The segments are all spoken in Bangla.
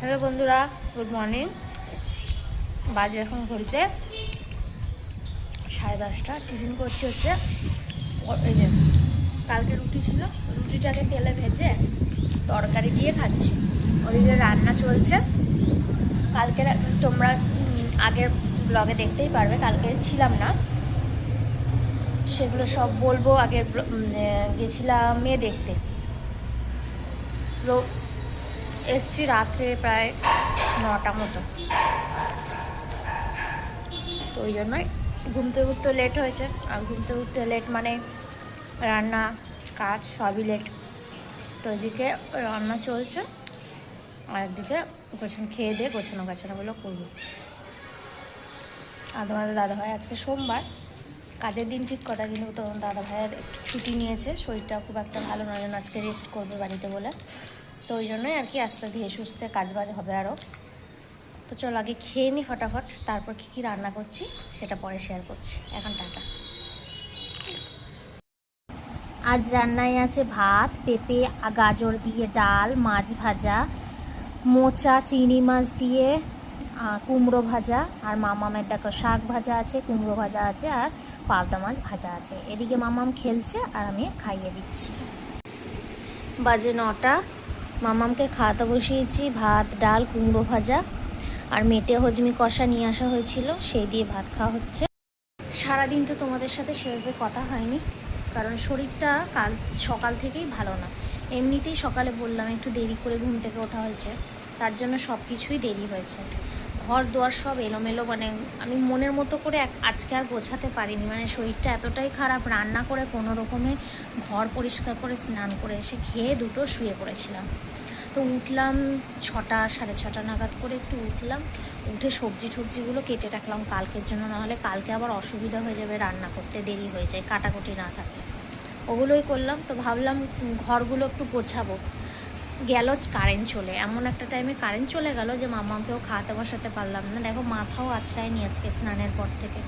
হ্যালো বন্ধুরা গুড মর্নিং বাজে এখন ঘড়িতে সাড়ে দশটা, টিফিন করছি হচ্ছে এই যে কালকে রুটি ছিল, রুটিটাকে তেলে ভেজে তরকারি দিয়ে খাচ্ছি। ওদিকে রান্না চলছে। কালকে তোমরা আগের ব্লগে দেখতেই পারবে, কালকে ছিলাম না। সেগুলো সব বলব আগের গেছিলাম মেয়ে দেখতে। এসছি রাত্রে প্রায় নটা মতো। তো ওই জন্যই ঘুমতে উঠতে লেট হয়েছে। আর ঘুমতে উঠতে লেট মানে রান্না, কাজ সবই লেট তো এদিকে রান্না চলছে। আর একদিকে গোছানো খেয়ে দিয়ে গোছানো গাছানোগুলো করব। আর তোমাদের দাদাভাই আজকে সোমবার। কাজের দিন ঠিক কথা কিন্তু তো দাদাভাইয়ের একটু ছুটি নিয়েছে। শরীরটা খুব একটা ভালো নয় আজকে রেস্ট করবে বাড়িতে বলে। তো ওই জন্যই আর কি আস্তে ধীরে সুস্থে কাজ বাজ হবে আরও। তো চল আগে খেয়ে নিই ফটাফট, তারপর কী কী রান্না করছি সেটা পরে শেয়ার করছি। এখন টাটা। আজ রান্নায় আছে ভাত, পেঁপে, গাজর দিয়ে ডাল, মাছ ভাজা, মোচা, চিংড়ি মাছ দিয়ে কুমড়ো ভাজা আর মামামের দেখো শাক ভাজা আছে, কুমড়ো ভাজা আছে আর পাবদা মাছ ভাজা আছে। এদিকে মামাম খেলছে আর আমি খাইয়ে দিচ্ছি। বাজে নটা। মামামকে খাওয়াতে বসিয়েছি, ভাত, ডাল, কুমড়ো ভাজা আর মেটে হজমি কষা নিয়ে আসা হয়েছিল, সেই দিয়ে ভাত খাওয়া হচ্ছে। সারাদিন তো তোমাদের সাথে সেভাবে কথা হয়নি, কারণ শরীরটা কাল, সকাল থেকেই ভালো না। এমনিতেই সকালে বললাম একটু দেরি করে ঘুম থেকে ওঠা হয়েছে, তার জন্য সব কিছুই দেরি হয়েছে। ঘর দুয়ার সব এলোমেলো মানে আমি মনের মতো করে আজকে আর গোছাতে পারিনি। মানে শরীরটা এতটাই খারাপ, রান্না করে কোনো রকমে ঘর পরিষ্কার করে স্নান করে এসে খেয়ে দুটো শুয়ে পড়েছিলাম। তো উঠলাম ছটা, সাড়ে ছটা নাগাদ করে একটু উঠলাম। উঠে সবজি টবজিগুলো কেটে রাখলাম কালকের জন্য, নাহলে কালকে আবার অসুবিধা হয়ে যাবে, রান্না করতে দেরি হয়ে যায়, কাটাকুটি না থাকলে ওগুলোই করলাম। তো ভাবলাম ঘরগুলো একটু গোছাবো। গেল কারেন্ট চলে। এমন একটা টাইমে কারেন্ট চলে গেল যে মামাকেও খাওয়াতে বসাতে পারলাম না। দেখো, মাথাও আচ্ছায়নি আজকে স্নানের পর থেকে।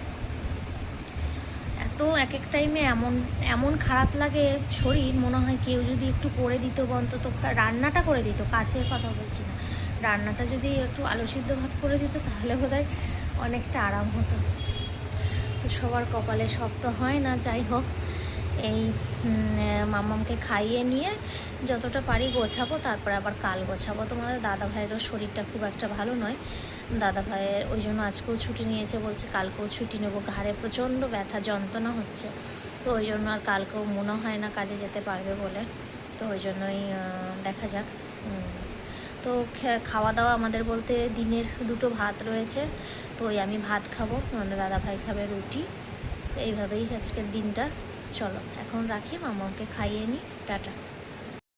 এত এক এক টাইমে এমন এমন খারাপ লাগে শরীর, মনে হয় কেউ যদি একটু করে দিত বা অন্তত রান্নাটা করে দিত কাছের কথা বলছি না। রান্নাটা যদি একটু আলু সিদ্ধ ভাত করে দিত, তাহলে বোধহয় অনেকটা আরাম হতো। তো সবার কপালে সব তো হয় না, যাই হোক। এই মামামকে খাইয়ে নিয়ে যতটা পারি গোছাবো, তারপরে আবার কাল গোছাবো। তোমাদের দাদা ভাইয়েরও শরীরটা খুব একটা ভালো নয়। দাদা ভাইয়ের ওই জন্য আজকেও ছুটি নিয়েছে, বলছে কালকেও ছুটি নেব। ঘাড়ে প্রচণ্ড ব্যথা, যন্ত্রণা হচ্ছে। তো ওই জন্য আর কালকেও মনে হয় না কাজে যেতে পারবে বলে। তো ওই জন্যই দেখা যাক। তো খাওয়া দাওয়া আমাদের বলতে দিনের দুটো ভাত রয়েছে। তো ওই আমি ভাত খাব, আমাদের দাদা ভাই খাবে রুটি। এইভাবেই আজকের দিনটা। চলো এখন রাখি মামাকে খাইয়ে নিই টাটা।